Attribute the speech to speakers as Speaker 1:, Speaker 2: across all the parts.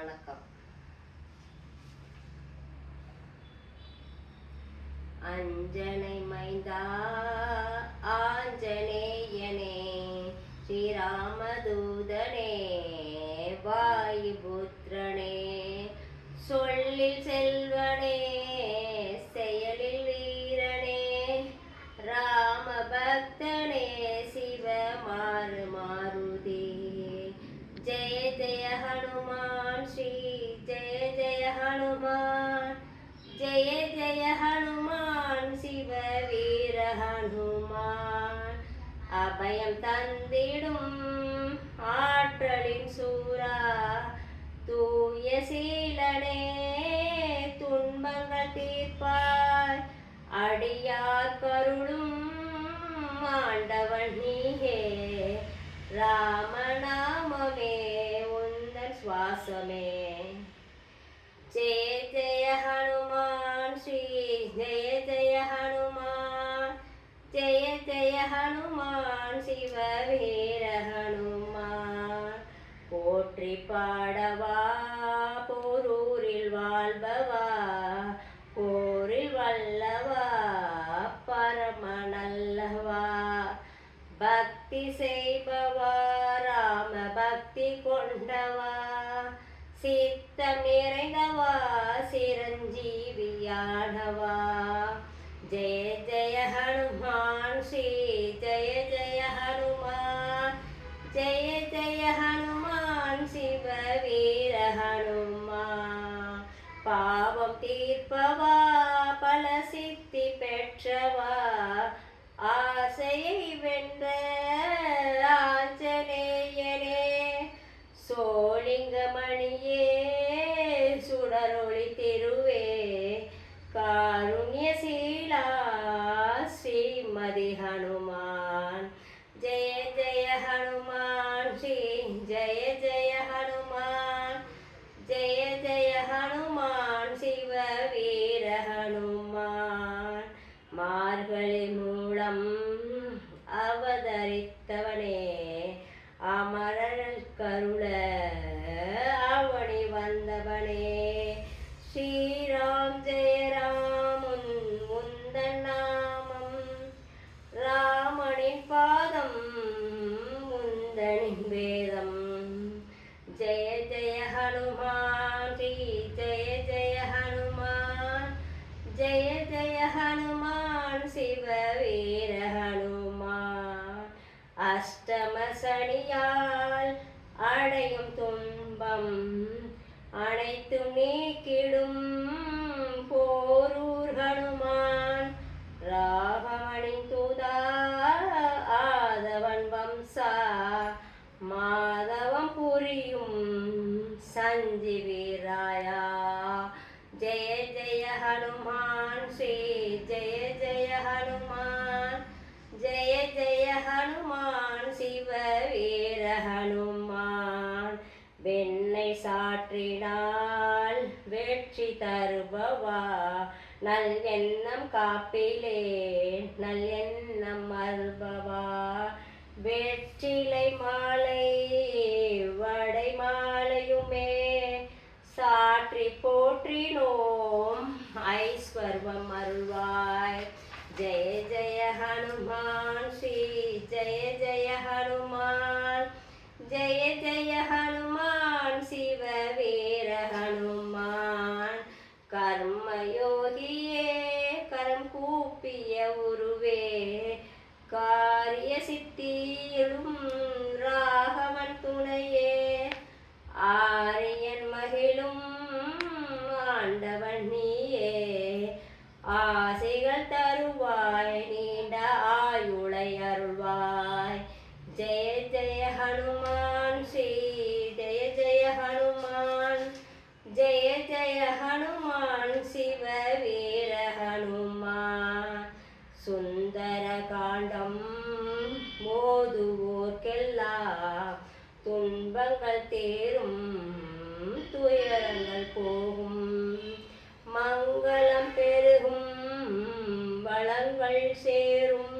Speaker 1: வணக்கம். அஞ்சனை மைந்தா ஆஞ்சநேயனே ஸ்ரீராமதூதனே வாயுபுத்திரனே சொல்லில் செல்வனே அபயம் தந்திடும். ஆற்றலின் சூரா தூய சீலனே துன்பங்கள் தீர்ப்பாய். அடியார் கருளும் ஆண்டவன் நீயே ராமநாமமே உந்தன் சுவாசமே. ஜெய ஜெய ஹனுமான் ஸ்ரீ ஜெய ஜெய ஹனுமான் ஜெய ஜெய ஹனுமான் சிவ வீர போற்றி பாடவா போரூரில் வாழ்பவா போரில் வல்லவா பரம நல்லவா. பக்தி செய்பவா ராம பக்தி கொண்டவா. சித்தம் நிறைந்தவா சிரஞ்சீவியானவா. ஜெய ஜெய ஹனுமான் ஆசையை வென்ற ஆஞ்சநேயனே சோழிங்கமணியே சுடரொளி திருவே காருண்ய ஸ்ரீமதி அடையும் துன்பம் அனைத்தும் நீக்கிடும் போரூர் ஹனுமான். ராகவனின் தூதா ஆதவன் வம்சா மாதவம் புரியும் சஞ்சீவிராயா வெற்றி தருபவா நல் எண்ணம் காப்பிலே நல் எண்ணம் அருபவா? வெற்றிலை மாலை வடை மாலையுமே சாற்றி போற்றினோம் ஐஸ்வர்வம் அருள்வாய். ஜெய ஜெய ஹனுமான் ஸ்ரீ ஜெய ஜெய ஹனுமான் ஜெய ஜெய ஹனுமான். கூப்பிய உருவே காரிய சித்தியிலும் ராகவன் துணையே. ஆரியன் மகிழும் ஆண்டவன் நீயே. ஆ இன்பங்கள் தேரும் துயரங்கள் போகும். மங்களம் பெருகும் வளங்கள் சேரும்.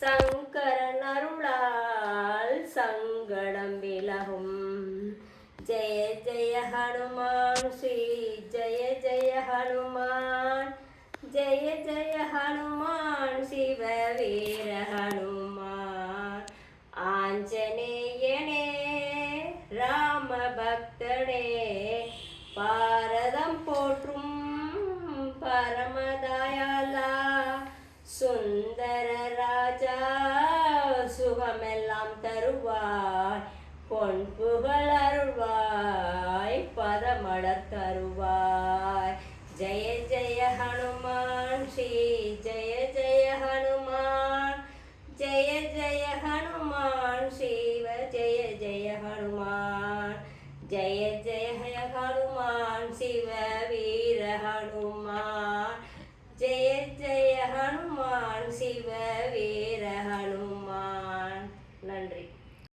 Speaker 1: சங்கரன் அருளால் சங்கடம் விலகும். ஜெய ஜெய ஹனுமான் ஸ்ரீ ஜெய ஜெய ஹனுமான். ஜெய ஜெய ஹனுமான் ராம பக்தனே பாரதம் போற்றும் பரமதாயாலா சுந்தர ராஜா சுகமெல்லாம் தருவாய் பொன் புகழ் அருள்வாய் பதமலர் தருவாய். ஜெய ஜெய ஹனுமான் ஸ்ரீ ஜெய ஜெய ஜெய ஹனுமான் சிவ வீர ஹனுமான். ஜெய ஜெய ஹனுமான் சிவ வீர